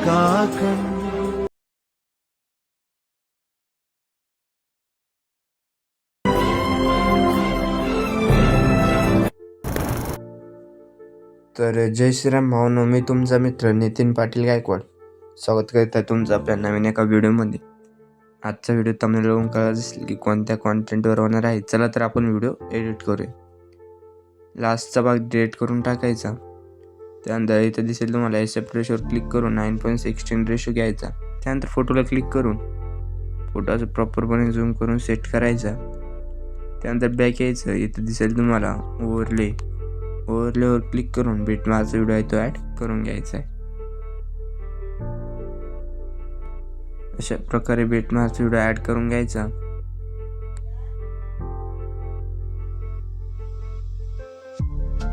तर जय श्रीराम भावनो मी तुमचा मित्र नितीन पाटील गायकवाड. स्वागत करत आहे तुमचं आपल्या नवीन एका व्हिडिओमध्ये. आजचा व्हिडिओ तुम्हाला लोकांना दिसेल की कोणत्या कॉन्टेंटवर होणार आहे. चला तर आपण व्हिडिओ एडिट करूया. लास्टचा भाग डिलेट करून टाकायचा. त्यानंतर इथं दिसेल तुम्हाला एसेप्ट रेशोवर क्लिक करून नाईन पॉईंट सिक्स्टीन रेशो घ्यायचा. त्यानंतर फोटोला क्लिक करून फोटोचं प्रॉपरपणे झूम करून सेट करायचा. त्यानंतर बॅक यायचं इथं दिसेल तुम्हाला ओव्हरले ओव्हरलेवर क्लिक करून बीट माझा व्हिडिओ आहे तो ॲड करून घ्यायचा आहे. अशा प्रकारे बीट माझा व्हिडिओ ॲड करून घ्यायचा.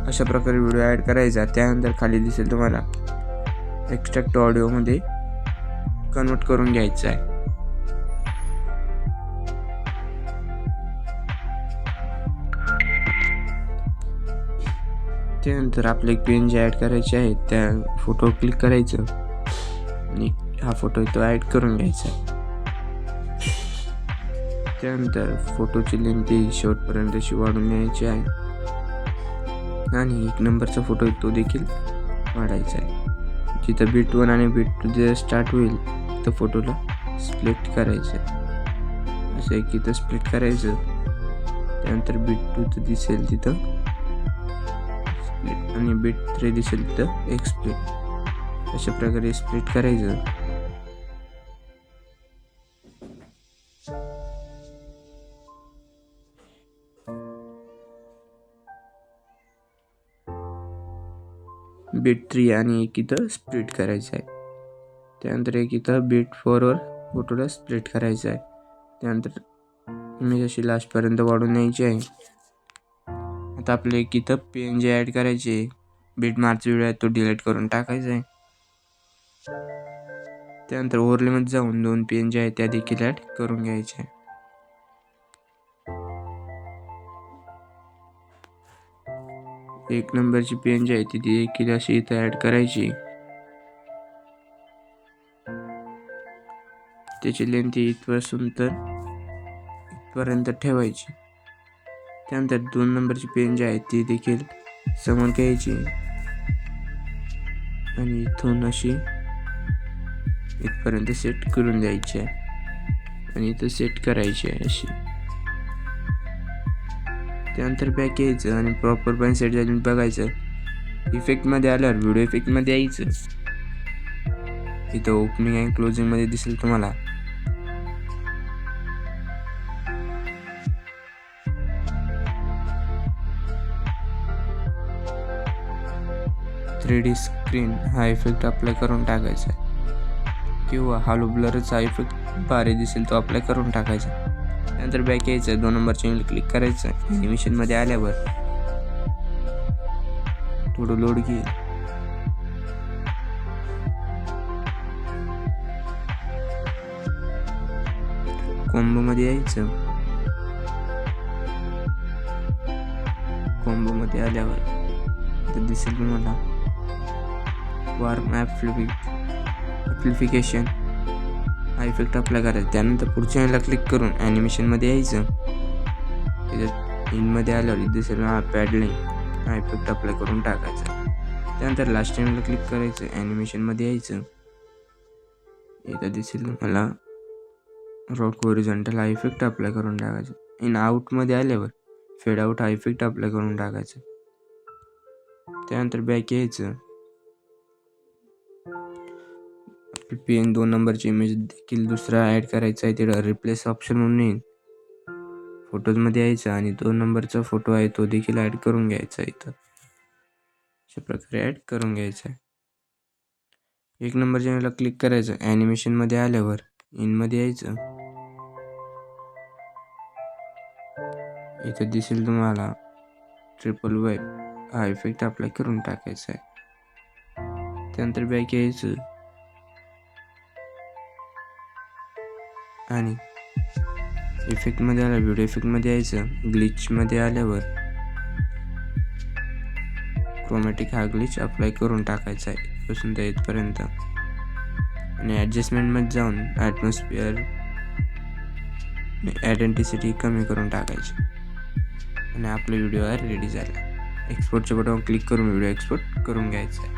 अशा प्रकारे व्हिडिओ ॲड करायचा. त्यानंतर खाली दिसेल तुम्हाला एक्स्ट्रॅक्ट ऑडिओमध्ये कन्वर्ट करून घ्यायचं आहे. त्यानंतर आपले पी एन जी ॲड करायचे आहेत त्या फोटो क्लिक करायचं. आणि हा फोटो तो ॲड करून घ्यायचा. त्यानंतर फोटोची लेंथी शेवटपर्यंत अशी वाढून न्यायची आहे. आणि एक नंबरचा फोटो आहे तो देखील वाढायचा आहे. जिथं बीट वन आणि बीट टू जे स्टार्ट होईल तर फोटोला स्प्लिट करायचं आहे. असं एक इथं स्प्लिट करायचं त्यानंतर बीट टूचं दिसेल तिथं स्प्लिट आणि बीट थ्री दिसेल तिथं एक स्प्लिट अशा प्रकारे स्प्लिट करायचं. बीट थ्री आणि एक इथं स्प्लिट करायचं आहे. त्यानंतर एक इथं बीट फोरवर फोटोला स्प्लिट करायचं आहे. त्यानंतर इमेज अशी लास्टपर्यंत वाढून न्यायची आहे. आता आपले एक इथं पी एन जी ॲड करायचे बीट मार्च व्हिडिओ आहे तो डिलीट करून टाकायचा आहे. त्यानंतर ओव्हरलेमध्ये जाऊन दोन पी एन जी आहे त्या देखील ॲड करून घ्यायच्या आहे. एक नंबरची पेन जी आहे ती देखील अशी इथं ॲड करायची. त्याची लेंथ इथपासून तर इथपर्यंत ठेवायची. त्यानंतर दोन नंबरची पेन जी आहे ती देखील समोर घ्यायची. आणि इथून अशी इथपर्यंत सेट करून द्यायची आहे. आणि इथं सेट करायची आहे अशी. त्यानंतर बॅक यायचं आणि प्रॉपर पण सेट झाली बघायचं. इफेक्टमध्ये आल्यावर व्हिडिओ इफेक्टमध्ये यायचं. इथं ओपनिंग आणि क्लोजिंगमध्ये दिसेल तुम्हाला. थ्री डी स्क्रीन हा इफेक्ट अप्लाय करून टाकायचा. किंवा हालो ब्लरचा इफेक्ट भारी दिसेल तो अप्लाय करून टाकायचा. त्यानंतर बॅक यायचं दोन नंबर चेंज क्लिक करायचं ॲनिमेशनमध्ये आल्यावर थोडं लोड घेईल कॉम्बोमध्ये यायचं. कॉम्बोमध्ये आल्यावर तर दिसेल तुम्हाला. वार्म ॲप्लिफिकेशन हा इफेक्ट अप्लाय करायचा त्यानंतर पुढच्या वेळेला क्लिक करून ॲनिमेशनमध्ये यायचं. त्याच्यात इनमध्ये आल्यावर इथे दिसेल हा पॅडलिंग हा इफेक्ट अप्लाय करून टाकायचा. त्यानंतर लास्ट टाईमला क्लिक करायचं ॲनिमेशनमध्ये यायचं. इथं दिसेल मला रॉक ओरिझेंटल हा इफेक्ट अप्लाय करून टाकायचा. इन आउटमध्ये आल्यावर फेड आउट हा इफेक्ट अप्लाय करून टाकायचा. त्यानंतर बॅक यायचं. पी एन दोन नंबरची इमेज देखील दुसरा ॲड करायचा आहे तिथं रिप्लेस ऑप्शन म्हणून येईल. फोटोजमध्ये यायचा आणि दोन नंबरचा फोटो आहे तो देखील ॲड करून घ्यायचा इथं. अशा प्रकारे ॲड करून घ्यायचा आहे. एक नंबरच्या वेळेला क्लिक करायचं ॲनिमेशनमध्ये आल्यावर इनमध्ये यायचं. इथं दिसेल तुम्हाला ट्रिपल वाईप हा इफेक्ट अप्लाय करून टाकायचा आहे. त्यानंतर बॅक यायचं. आणि इफेक्टमध्ये आला व्हिडिओ इफेक्टमध्ये यायचं. ग्लिचमध्ये आल्यावर क्रोमॅटिक हा ग्लिच अप्लाय करून टाकायचा आहे. इथपासून तर इथपर्यंत. आणि ॲडजस्टमेंटमध्ये जाऊन ॲटमॉस्फिअर आयडेंटिसिटी कमी करून टाकायची. आणि आपला व्हिडिओ रेडी झाला. एक्सपोर्टच्या बटन क्लिक करून व्हिडिओ एक्सपोर्ट करून घ्यायचा आहे.